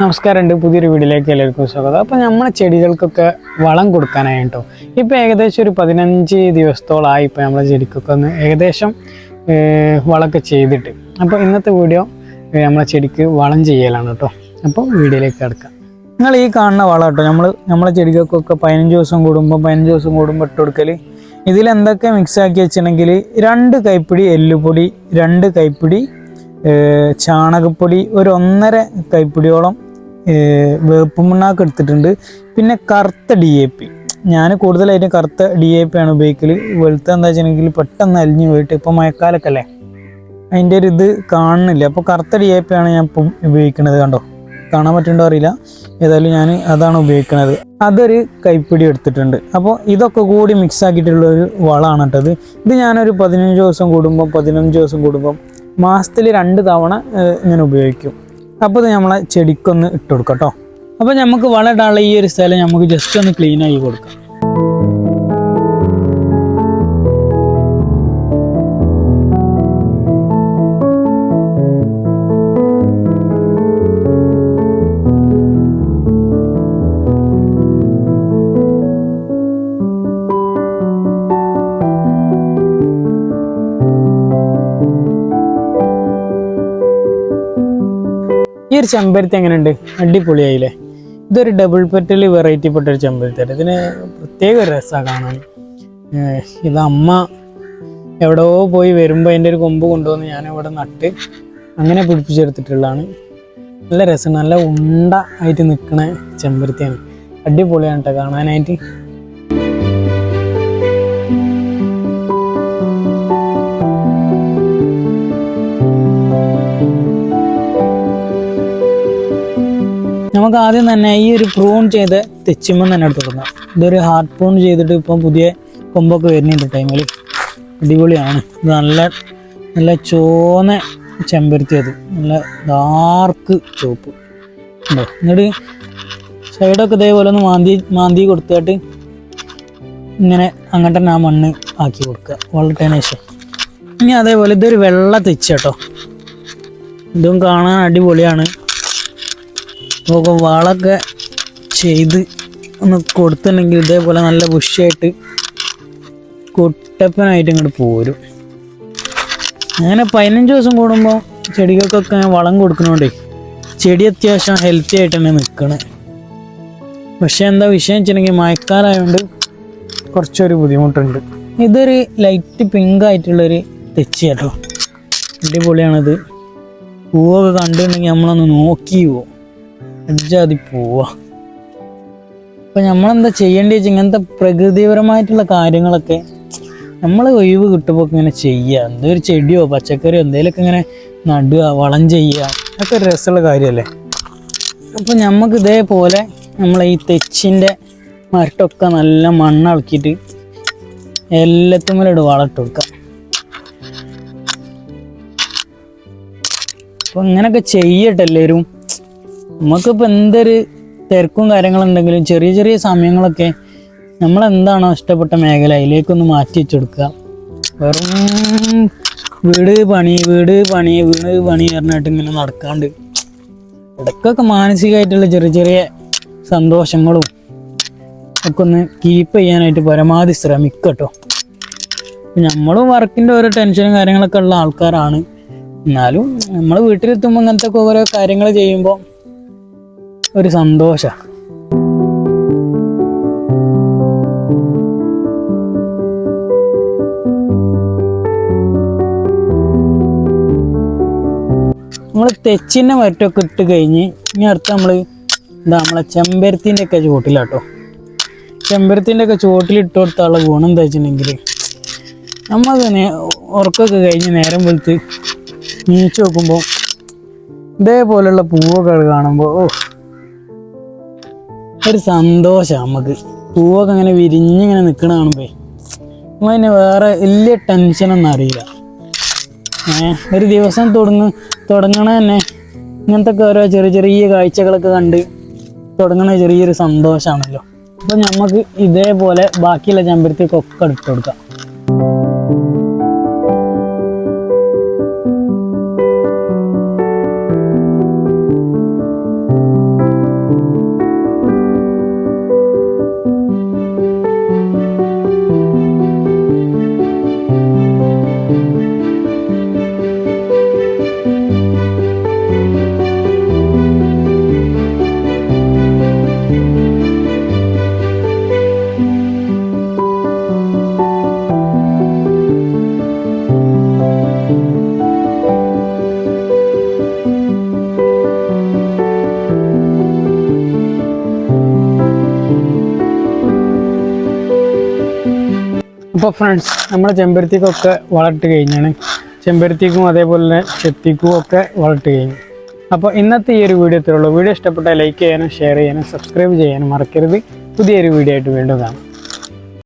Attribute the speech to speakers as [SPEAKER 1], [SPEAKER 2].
[SPEAKER 1] നമസ്കാരമുണ്ട്. പുതിയൊരു വീഡിയോയിലേക്ക് എല്ലാവർക്കും സ്വാഗതം. അപ്പോൾ നമ്മളെ ചെടികൾക്കൊക്കെ വളം കൊടുക്കാനായി കേട്ടോ ഇപ്പോൾ ഏകദേശം ഒരു പതിനഞ്ച് ദിവസത്തോളമായി ഇപ്പോൾ നമ്മളെ ചെടിക്കൊക്കെ ഒന്ന് ഏകദേശം വളമൊക്കെ ചെയ്തിട്ട്. അപ്പോൾ ഇന്നത്തെ വീഡിയോ നമ്മളെ ചെടിക്ക് വളം ചെയ്യലാണ് കേട്ടോ. അപ്പോൾ വീഡിയോയിലേക്ക് കിടക്കാം. നിങ്ങൾ ഈ കാണുന്ന വളം കേട്ടോ നമ്മൾ നമ്മളെ ചെടികൾക്കൊക്കെ പതിനഞ്ച് ദിവസം കൂടുമ്പോൾ പതിനഞ്ച് ദിവസം കൂടുമ്പോൾ ഇട്ട് കൊടുക്കൽ ഇതിലെന്തൊക്കെ മിക്സ് ആക്കി വെച്ചിട്ടുണ്ടെങ്കിൽ രണ്ട് കൈപ്പിടി എല്ലുപൊടി രണ്ട് കൈപ്പിടി ചാണകപ്പൊടി ഒരു ഒന്നര കൈപ്പിടിയോളം ഏർ വേപ്പ് മണ്ണാക്ക് എടുത്തിട്ടുണ്ട്. പിന്നെ കറുത്ത ഡി എ പി ഞാൻ കൂടുതലായിട്ടും കറുത്ത ഡി എ പി ആണ് ഉപയോഗിക്കൽ വെളുത്ത എന്താ വെച്ചിട്ടുണ്ടെങ്കിൽ പെട്ടെന്ന് അലിഞ്ഞു പോയിട്ട് ഇപ്പോൾ മഴക്കാലൊക്കെ അല്ലേ? അതിന്റെ ഒരു ഇത് കാണുന്നില്ല. അപ്പോൾ കറുത്ത ഡി എ പി ആണ് ഞാൻ ഇപ്പം ഉപയോഗിക്കുന്നത് കണ്ടോ? കാണാൻ പറ്റുന്നുണ്ടോ അറിയില്ല. ഏതായാലും ഞാൻ അതാണ് ഉപയോഗിക്കുന്നത് അതൊരു കൈപ്പിടി എടുത്തിട്ടുണ്ട്. അപ്പോൾ ഇതൊക്കെ കൂടി മിക്സ് ആക്കിയിട്ടുള്ള ഒരു വളമാണ് കേട്ടത് ഇത്. ഞാനൊരു പതിനഞ്ച് ദിവസം കൂടുമ്പം പതിനഞ്ച് ദിവസം കൂടുമ്പം മാസത്തിൽ രണ്ട് തവണ ഞാൻ ഉപയോഗിക്കും. അപ്പോൾ ഇത് നമ്മളെ ചെടിക്കൊന്ന് ഇട്ട് കൊടുക്കാം കേട്ടോ. അപ്പോൾ നമുക്ക് വളരെ ഇടാനുള്ള ഈ ഒരു സ്ഥലം നമുക്ക് ജസ്റ്റ് ഒന്ന് ക്ലീൻ ആയി കൊടുക്കാം. ഈ ഒരു ചെമ്പരത്തി എങ്ങനെയുണ്ട്? അടിപൊളിയായില്ലേ? ഇതൊരു ഡബിൾ പെറ്റൽ വെറൈറ്റി പെട്ട ഒരു ചെമ്പരത്തിയാണ്. ഇതിന് പ്രത്യേക ഒരു രസമാണ് കാണാൻ. ഇത് അമ്മ എവിടെയോ പോയി വരുമ്പോൾ അതിന്റെ ഒരു കൊമ്പ് കൊണ്ടുവന്ന് ഞാൻ ഇവിടെ നട്ട് അങ്ങനെ പിടിപ്പിച്ചെടുത്തിട്ടുള്ളതാണ്. നല്ല രസം നല്ല ഉണ്ട ആയിട്ട് നിൽക്കണ ചെമ്പരത്തിയാണ്. അടിപൊളിയാണ് കേട്ടോ കാണാനായിട്ട്. നമുക്ക് ആദ്യം തന്നെ ഈ ഒരു പ്രൂൺ ചെയ്ത് തെച്ചിമ്മ തന്നെ എടുത്ത് കൊടുക്കാം ഇതൊരു ഹാർഡ് പ്രൂൺ ചെയ്തിട്ട് ഇപ്പം പുതിയ കൊമ്പൊക്കെ വരുന്നുണ്ട് ടൈമിൽ അടിപൊളിയാണ്. ഇത് നല്ല നല്ല ചോന്ന ചെമ്പരത്തിയത്. നല്ല ഡാർക്ക് ചുവപ്പ്. ഉണ്ടോ? എന്നിട്ട് സൈഡൊക്കെ ഇതേപോലെ ഒന്ന് മാന്തി മാന്തി കൊടുത്തിട്ട് ഇങ്ങനെ അങ്ങോട്ട് തന്നെ ആ മണ്ണ് ആക്കി കൊടുക്കുക. വളർത്തേന് ശേഷം. ഇനി അതേപോലെ ഇതൊരു വെള്ള തെച്ച് കേട്ടോ. ഇതും കാണാൻ അടിപൊളിയാണ്. നമുക്ക് വളമൊക്കെ ചെയ്ത് ഒന്ന് കൊടുത്തിട്ടുണ്ടെങ്കിൽ ഇതേപോലെ നല്ല ബുഷിയായിട്ട് കുട്ടപ്പനായിട്ട് ഇങ്ങോട്ട് പോരും. അങ്ങനെ പതിനഞ്ച് ദിവസം കൂടുമ്പോൾ ചെടികൾക്കൊക്കെ ഞാൻ വളം കൊടുക്കണോണ്ടേ ചെടി അത്യാവശ്യം ഹെൽത്തി ആയിട്ട് തന്നെ നിൽക്കണേ പക്ഷെ എന്താ വിഷയം വെച്ചിട്ടുണ്ടെങ്കിൽ മഴക്കാലമായതുകൊണ്ട് കുറച്ചൊരു ബുദ്ധിമുട്ടുണ്ട്. ഇതൊരു ലൈറ്റ് പിങ്ക് ആയിട്ടുള്ളൊരു തെച്ചി കേട്ടോ അടിപൊളിയാണിത്. പൂവൊക്കെ കണ്ടിട്ടുണ്ടെങ്കിൽ നമ്മളൊന്ന് നോക്കി പോവും. അജ്ജാതി പോവാ. അപ്പൊ നമ്മളെന്താ ചെയ്യേണ്ടി വെച്ചാൽ ഇങ്ങനത്തെ പ്രകൃതിപരമായിട്ടുള്ള കാര്യങ്ങളൊക്കെ നമ്മൾ ഒഴിവ് കിട്ടുമ്പോൾ ഇങ്ങനെ ചെയ്യുക എന്തോ ഒരു ചെടിയോ പച്ചക്കറിയോ എന്തെങ്കിലുമൊക്കെ ഇങ്ങനെ നടുക വളം ചെയ്യുക അതൊക്കെ ഒരു രസമുള്ള കാര്യമല്ലേ അപ്പൊ നമുക്ക് ഇതേപോലെ നമ്മൾ ഈ തെച്ചിന്റെ മരട്ടൊക്കെ നല്ല മണ്ണിളക്കിയിട്ട് എല്ലാത്തുമ്മലും വളമിട്ട് കൊടുക്കാം. അപ്പൊ ഇങ്ങനൊക്കെ ചെയ്യട്ടെ എല്ലാവരും. നമുക്കിപ്പോൾ എന്തൊരു തിരക്കും കാര്യങ്ങളുണ്ടെങ്കിലും ചെറിയ ചെറിയ സമയങ്ങളൊക്കെ നമ്മൾ എന്താണോ ഇഷ്ടപ്പെട്ട മേഖല അതിലേക്കൊന്ന് മാറ്റി വെച്ചെടുക്കുക. വെറും വീട് പണി വീട് പണി വീട് പണി പറഞ്ഞിട്ട് ഇങ്ങനെ നടക്കാണ്ട്. ഇടയ്ക്കൊക്കെ മാനസികമായിട്ടുള്ള ചെറിയ ചെറിയ സന്തോഷങ്ങളും ഒക്കെ ഒന്ന് കീപ്പ് ചെയ്യാനായിട്ട് പരമാവധി ശ്രമിക്കട്ടോ നമ്മളും വർക്കിന്റെ ഓരോ ടെൻഷനും കാര്യങ്ങളൊക്കെ ഉള്ള ആൾക്കാരാണ്. എന്നാലും നമ്മൾ വീട്ടിലെത്തുമ്പോൾ ഇങ്ങനത്തെ ഓരോ കാര്യങ്ങൾ ചെയ്യുമ്പോൾ ഒരു സന്തോഷ. നമ്മൾ തെച്ചിന്റെ മറ്റൊക്കെ ഇട്ട് കഴിഞ്ഞ് ഇനി അടുത്ത് നമ്മൾ എന്താ നമ്മളെ ചെമ്പരത്തിന്റെ ഒക്കെ ചുവട്ടിലാട്ടോ. ചെമ്പരത്തിന്റെ ഒക്കെ ചുവട്ടിലിട്ട് കൊടുത്താലുള്ള ഗുണം എന്താ വെച്ചിട്ടുണ്ടെങ്കിൽ നമ്മൾ ഉറക്കമൊക്കെ കഴിഞ്ഞ് നേരം വെളുത്ത് നീച്ച് നോക്കുമ്പോൾ ഇതേപോലുള്ള പൂവൊക്കെ കാണുമ്പോൾ ഓ ഒരു സന്തോഷം. നമുക്ക് പൂവൊക്കെ ഇങ്ങനെ വിരിഞ്ഞിങ്ങനെ നിൽക്കണ കാണുമ്പേ അതിന് വേറെ വലിയ ടെൻഷനൊന്നും അറിയില്ല. ഒരു ദിവസം തുടങ്ങ തുടങ്ങണ തന്നെ ഇങ്ങനത്തെ ഓരോ ചെറിയ ചെറിയ കാഴ്ചകളൊക്കെ കണ്ട് തുടങ്ങണ ചെറിയൊരു സന്തോഷമാണല്ലോ. അപ്പം നമുക്ക് ഇതേപോലെ ബാക്കിയുള്ള ചെമ്പരത്തിക്കൊക്കെ എടുത്തു കൊടുക്കാം. അപ്പോൾ ഫ്രണ്ട്സ് നമ്മൾ ചെമ്പരത്തിക്കൊക്കെ വളർട്ട് കഴിഞ്ഞാണ്. ചെമ്പരത്തിക്കും അതേപോലെ ചെത്തിക്കും ഒക്കെ വളർട്ട് കഴിഞ്ഞു. അപ്പോൾ ഇന്നത്തെ ഈ ഒരു വീഡിയോ ഇത്രയുള്ളൂ വീഡിയോ ഇഷ്ടപ്പെട്ടാൽ ലൈക്ക് ചെയ്യാനും ഷെയർ ചെയ്യാനും സബ്സ്ക്രൈബ് ചെയ്യാനും മറക്കരുത്. പുതിയൊരു വീഡിയോ ആയിട്ട് വീണ്ടും കാണാം.